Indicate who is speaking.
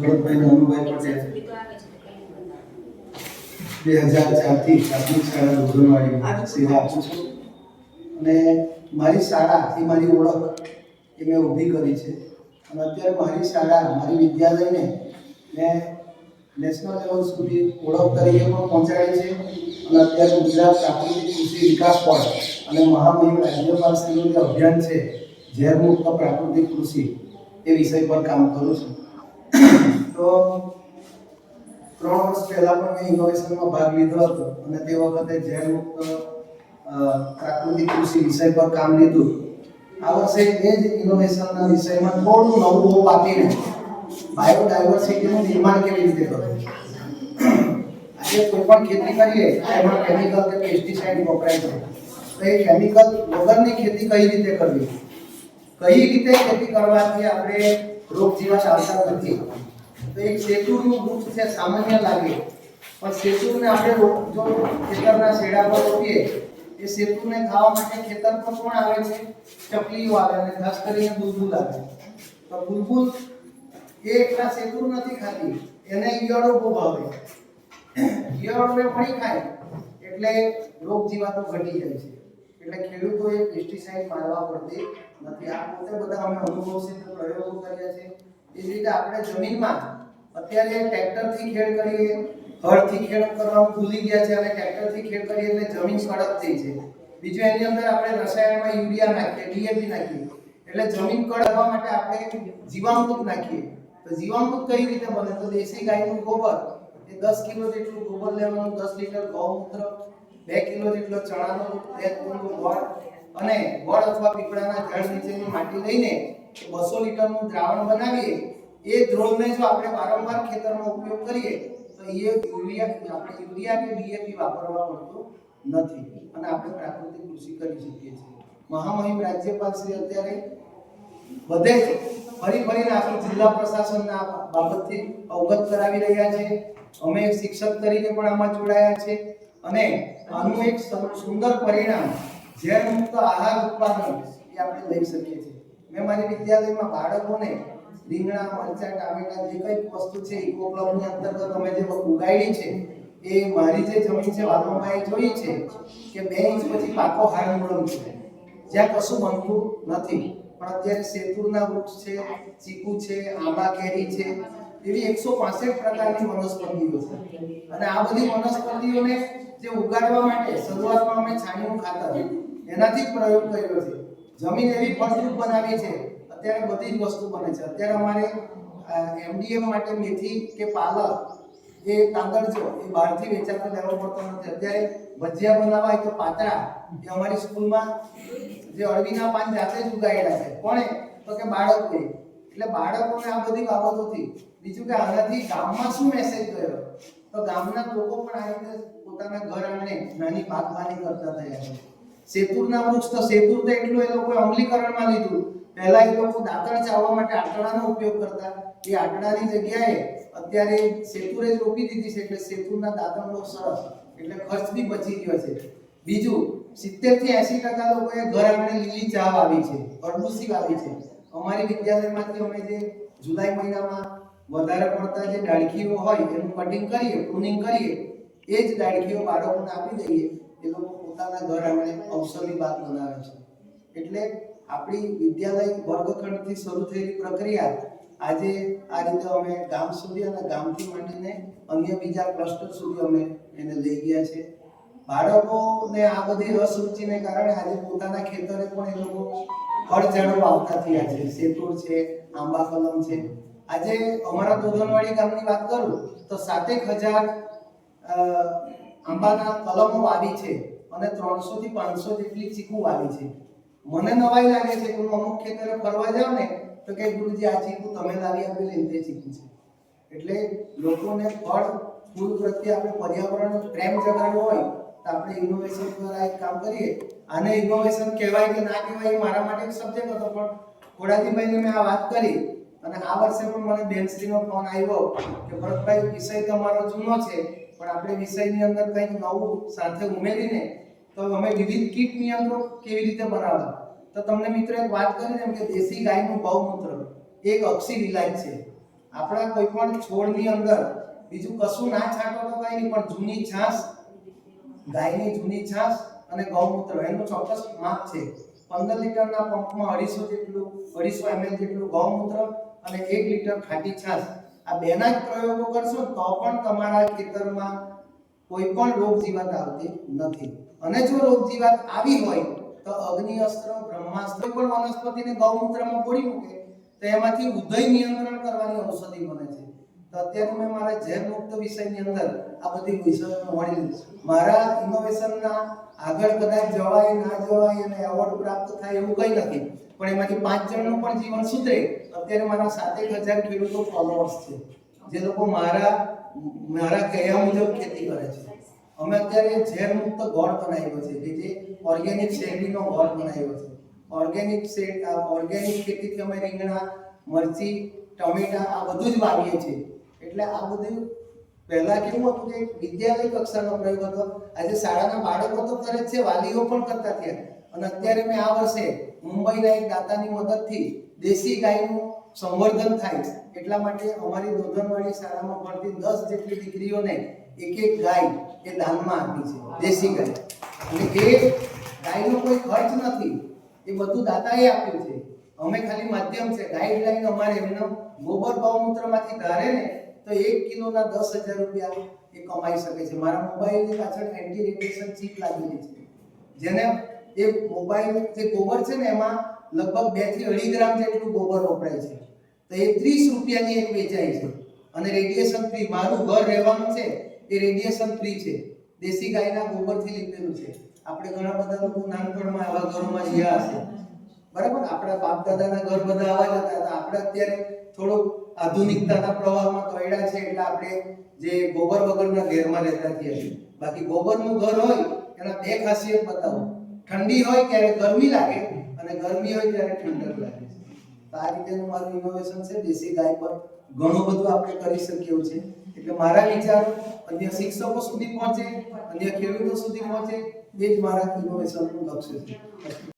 Speaker 1: ભરતભાઈ ને અનુભાઈ પટેલ બે હજાર ચારથી પ્રાથમિક શાળા રુદ્રવાડીમાં સેવા આપું છું. અને મારી શાળા એ મારી ઓળખ એ મેં ઊભી કરી છે. અને અત્યારે મારી શાળા મારી વિદ્યાલયને મેં નેશનલ લેવલ સુધી ઓળખ તરીકે પણ પહોંચાડી છે. અને અત્યારે ગુજરાત પ્રાકૃતિક કૃષિ વિકાસ બોર્ડ અને મહામહિમ રાજ્યપાલશ્રીનું જે અભિયાન છે ઝેરમુક્ત પ્રાકૃતિક કૃષિ એ વિષય પર કામ કરું છું. તો ત્રણ વર્ષ પહેલા પણ મેં ઇનોવેશનમાં ભાગ લીધો હતો. અને તે વખતે ઝેર મુક્ત પ્રાકૃતિક કૃષિ વિષય પર કામ લીધું. આ વર્ષે એ જ ઇનોવેશનના વિષયમાં થોડું નવું હોપ આપીને બાયોડાયવર્સિટીનું નિર્માણ કેવી રીતે કરવું? આજે કોઈ પણ ખેતી કરીએ એમાં કેમિકલ કે પેસ્ટિસાઇડ વપરાય છે. તો એ કેમિકલ વગરની ખેતી કઈ રીતે કરવી? કઈ રીતે ખેતી કરવાથી આપણે રોગ જીવાત આવતા નથી. તો એક સેતુનું વૃક્ષ છે, સામાન્ય લાગે. પણ સેતુને આપણે જો ખેતરના શેડા પર રોપીએ, એ સેતુને ખાવા માટે ખેતર પર કોણ આવે છે? ચકલીઓ આવે અને ખાસ કરીને બુલબુલ આવે. તો બુલબુલ એ એકલા સેતુ નથી ખાતી, એને ઈયળો બહુ ભાવે. ઈયળોને પણ ખાય, એટલે રોગ જીવાતો ઘટી જાય છે. એટલે ખેડૂતોએ પેસ્ટિસાઇડ મારવા પડતી નથી. આ પોતે બધા અમે અનુભવસિદ્ધ પ્રયોગો કર્યા છે. એ જ રીતે આપણે જમીનમાં અત્યારે ટ્રેક્ટરથી ખેડ કરીએ, હળથી ખેડ કરવાનું ભૂલી ગયા છે અને ટ્રેક્ટરથી ખેડ કરીએ એટલે જમીન કડક થઈ છે. બીજું એની અંદર આપણે રસાયણમાં યુરિયા નાખીએ ડીએપી નાખીએ. એટલે જમીન કડક માટે આપણે જીવામૃત નાખીએ. તો જીવામૃત કઈ રીતે બને? તો દેશી ગાયનું ગોબર. એ દસ કિલો જેટલું ગોબર લેવાનું, દસ લીટર ગૌમૂત્ર બે કિલો જેટલો ચણાનો એક કિલો ગોળ અને ગોળ અથવા પીપળાના ઝાડ નીચેની માટી લઈને બસો લીટરનું દ્રાવણ બનાવીએ, એ દ્રોણને જો આપણે વારંવાર ખેતરમાં ઉપયોગ કરીએ, તો એ યુરિયા, આપણે યુરિયા કે ડીએપી વાપરવા પડતું નથી અને આપણે પ્રાકૃતિક કૃષિ કરી શકીએ છીએ. મહામહિમ રાજ્યપાલ શ્રી અત્યારે બધે ફરી ફરીને આપણી જિલ્લા પ્રશાસનના બાબતથી અવગત કરાવી રહ્યા છે. અમે શિક્ષક તરીકે પણ આમાં જોડાયા છે. અને આનું એક સુંદર પરિણામ, ઝેર મુક્ત આહાર ઉત્પાદન એ આપણે લઈ શકીએ છીએ. મેં મારી વિદ્યાલયમાં બાળકોને રીંગણા, મરચા, ટામેટા જે કંઈક વસ્તુ છે ઇકો ક્લબની અંતર્ગત અમે જે ઉગાડી છે, એ મારી જે જમીન છે, વાદળમાં જોઈ છે કે બે ઇંચ પછી પાકો હાડ મૂળમ છે. જ્યાં કશું બનતું નથી. પણ અત્યારે સેતુરના વૃક્ષ છે, ચીકુ છે, આંબા, કેરી છે એવી એકસો પાસઠ પ્રકારની વનસ્પતિઓ છે. અને આ બધી વનસ્પતિઓને જે ઉગાડવા માટે, શરૂઆતમાં અમે છાણિયું ખાતર એનાથી જ પ્રયોગ કર્યો છે. જમીન એવી ફળદ્રુપ બનાવી છે. અત્યારે બધી જ વસ્તુ બને છે. અત્યારે અમારે એમડીએમ માટે મેથી કે પાલક એ કાગળજો એ બહારથી વેચાતો લેવો પડતો નથી. અત્યારે ભજીયા બનાવવા હોય તો પાતરા એ અમારી સ્કૂલમાં જે અળવીના પાન જાતે જ ઉગાડેલા છે. કોણે? તો કે બાળકોએ. એટલે બાળકોને આ બધી બાબતોથી, બીજું કે આનાથી ગામમાં શું મેસેજ ગયો? તો ગામના લોકો પણ આ રીતે પોતાના ઘર આંગણે નાની બાગબાની કરતા થયા છે. સેતુરના વૃક્ષ, તો સેતુર તો એટલું એ લોકોએ અમલીકરણમાં લીધું. પહેલા એ લોકો દાંતણ ચાવવા માટે આટડાનો ઉપયોગ કરતા. એ આટડાની જગ્યાએ અત્યારે સેતુરે જ રોપી દીધી છે, એટલે સેતુરના દાંતણ બહુ સરસ. એટલે ખર્ચ બી બચી ગયો છે. બીજું સિત્તેરથી એસી ટકા લોકોએ ઘર આંગણે લીલી ચા વાવી છે, અરડુસી વાવી છે. અમારી વિદ્યાલયમાંથી અમે જે જુલાઈ મહિનામાં વધારે પડતા જે ડાળખીઓ હોય, એનું કટિંગ કરીએ પ્રુનિંગ કરીએ, એ જ ડાળખીઓ બાળકોને આપી દઈએ. એ લોકો પોતાના ઘર આંગણે અવસરની વાત બનાવે છે. એટલે આપણી વિદ્યાલય વર્ગખંડથી શરૂ થયેલી પ્રક્રિયા આજે આ રીતે અમે ગામ સુધી અને ગામથી માંડીને અન્ય બીજા ક્લસ્ટર સુધી અમે એને લઈ ગયા છે. બાળકોને આ બધી રસ રુચિને કારણે આજે પોતાના ખેતરે પણ એ લોકો ઝાડો વાવતા થયા છે. સેતુર છે, આંબા કલમ છે. આજે અમારા દોધનવાડી ગામની વાત કરું તો સાતેક હજાર આંબાના કલમો વાવી છે અને ત્રણસો થી પાંચસો જેટલી ચીકુ વાવી છે. મને નવાઈ લાગે છે કે હું અમુક ખેતરે ફરવા જાઉં ને તો કે ગુરુજી, આ ચીકુ તમે લાવી આપેલી તે ચીકુ છે. એટલે લોકોને ફળ, ફૂલ પ્રત્યે આપણે પર્યાવરણ, પ્રેમ જગાડવો હોય તો આપણે ઇનોવેશન દ્વારા એક કામ કરીએ. આને ઇનોવેશન કહેવાય કે ના કહેવાય એ મારા માટે સબ્જેક્ટ હતો, પણ ખોડાજીભાઈને મેં આ વાત કરી અને આ વર્ષે પણ મને બેનશ્રીનો ફોન આવ્યો કે, ભરતભાઈ, વિષય તમારો જૂનો છે, પણ આપણે વિષયની અંદર કંઈક નવું સાથે ઉમેરીને તો અમે વિવિધ કીટ નિયંત્રણ કેવી રીતે બનાવવા તો તમને મિત્રો એક વાત કરીને એમ કે દેશી ગાયનું ગૌમૂત્ર એક અક્ષી વિલાયક છે. આપણા કોઈ પણ છોડની અંદર બીજું કશું ના છાંટો તો કઈ નહીં, પણ જૂની છાશ ગાયની જૂની છાશ અને ગૌમૂત્ર એનું ચોક્કસ માપ છે. પંદર લીટરના પંપમાં અઢીસો જેટલું, અઢીસો એમએલ જેટલું ગૌમૂત્ર અને એક લીટર ખાટી છાશ. આ બેના જ પ્રયોગો કરશો તો પણ તમારા ખેતરમાં કોઈ પણ રોગ જીવાત આવતી નથી. અને જો રોગ જીવાત આવી હોય તો અગ્નિ, અસ્ત્ર, બ્રહ્માસ્ત્ર પણ વનસ્પતિને ગૌમૂત્રમાં બોળી મૂકે તો એમાંથી ઉદય નિયંત્રણ કરવાની ઔષધિ બને છે. તો અત્યારે મેં મારા ઝેર મુક્ત વિષયની અંદર આ બધી વિષયોને મળી લીધી મારા ઇનોવેશનના આગળ કદાચ જવાય, ના જવાય અને એવોર્ડ પ્રાપ્ત થાય એવું કંઈ નથી. પણ એમાંથી પાંચ જણનું પણ જીવન સુધરે. અત્યારે મારા સાતેક હજાર ખેડૂતો ફોલોઅર્સ છે. જે લોકો મારા મારા કહ્યા મુજબ ખેતી કરે છે. અમે અત્યારે ઝેર મુક્ત ગોળ બનાવ્યો છે, કે જે ઓર્ગેનિક શેરડીનો ગોળ બનાવ્યો છે. ઓર્ગેનિક શેર ઓર્ગેનિક ખેતીથી અમે રીંગણા, મરચી, ટમેટા, આ બધું જ વાવીએ છીએ. એટલે આ બધું પહેલા કેવું હતું કે વિદ્યાલય કક્ષાનો પ્રયોગ હતો. આજે શાળાના બાળકો તો કરે છે, વાલીઓ પણ કરતા થયા. અને અત્યારે મેં આ વર્ષે મુંબઈના એક દાતાની મદદથી દેશી ગાયનું સંવર્ધન થાય એટલા માટે અમારી દોધનવાડી શાળામાં ભણતી દસ જેટલી દીકરીઓને એક એક ગાય એ દાનમાં આપી છે, દેશી ગાય. અને એ ગાયનો કોઈ ખર્ચ નથી. એ બધું દાતાએ આપ્યું છે. અમે ખાલી માધ્યમ છે. ગાઈડલાઈન અમારે એમનો ગોબર ગૌમૂત્રમાંથી ધારે ને તો એક કિલોના દસ હજાર રૂપિયા એ કમાઈ શકે છે. મારા મોબાઈલની પાછળ એન્ટી રેડિયેશન ચીપ લાગેલી છે. જેને એ મોબાઈલ જે ગોબર છે ને એમાં લગભગ બેથી અઢી ગ્રામ જેટલું ગોબર વપરાય છે. તો એ ત્રીસ રૂપિયાની એક વેચાય છે. અને રેડિયેશન ફ્રી મારું ઘર રહેવાનું છે એ રેડિયેશન ફ્રી છે. દેશી ગાયના ગોબરથી લીધેલું છે. આપણે ઘણા બધા લોકો નાનપણમાં આવા ઘરોમાં રહ્યા હશે. બરાબર? આપણા બાપ દાદાના ઘર બધા આવા જ હતા. આપણે અત્યારે થોડોક આધુનિકતાના પ્રવાહમાં તોડ્યા છે એટલે આપણે જે ગોબર વગરના ઘેરમાં રહેતા થયા બાકી ગોબરનું ઘર હોય, એના બે ખાસિયત બતાવો. ઠંડી હોય ત્યારે ગરમી લાગે અને ગરમી હોય ત્યારે ઠંડક લાગે. તો આ રીતેનું મારું ઇનોવેશન છે, દેશી ગાય પર ઘણું બધું આપણે કરી શકીએ છે. એટલે મારા વિચારો, અન્ય શિક્ષકો સુધી પહોંચે, અન્ય ખેડૂતો સુધી પહોંચે, એ જ મારા ઇનોવેશનનું લક્ષ્ય છે.